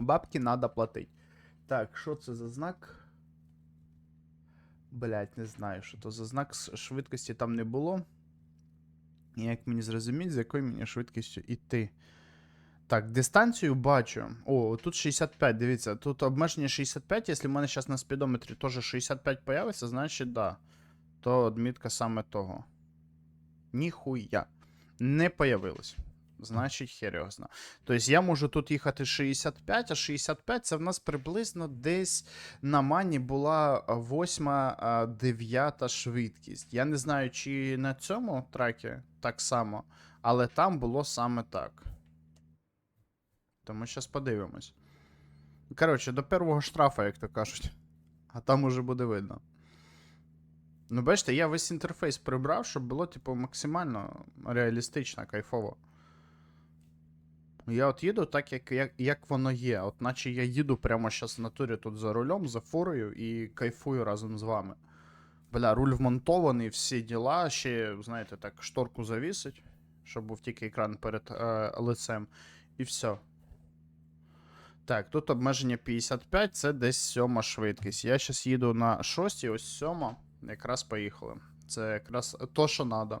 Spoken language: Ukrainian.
Бабки надо платить. Так, що це за знак? Блять, не знаю, що то за знак швидкості там не було. Як мені зрозуміти, з якою мені швидкістю йти. Так, дистанцію бачу. О, тут 65, дивіться, тут обмеження 65, якщо в мене зараз на спідометрі теж 65 появиться, значить да. То адмітка саме того. Ніхуя. Не появилось. Значить, хер його зна. Тобто я можу тут їхати 65, а 65 це в нас приблизно десь на мані була 8-9 швидкість. Я не знаю, чи на цьому трекі так само, але там було саме так. Тому зараз подивимось. Коротше, до першого штрафа, як то кажуть. А там уже буде видно. Ну, бачите, я весь інтерфейс прибрав, щоб було, типу, максимально реалістично, кайфово. Я от їду так, як, як, як воно є. От наче я їду прямо зараз в натурі тут за рулем, за фурою і кайфую разом з вами. Бля, руль вмонтований, всі діла. Ще, знаєте, так, шторку завісить, щоб був тільки екран перед е, лицем. І все. Так, тут обмеження 55, це десь сьома швидкість. Я зараз їду на шостій, ось сьома. Якраз поїхали. Це якраз то, що треба.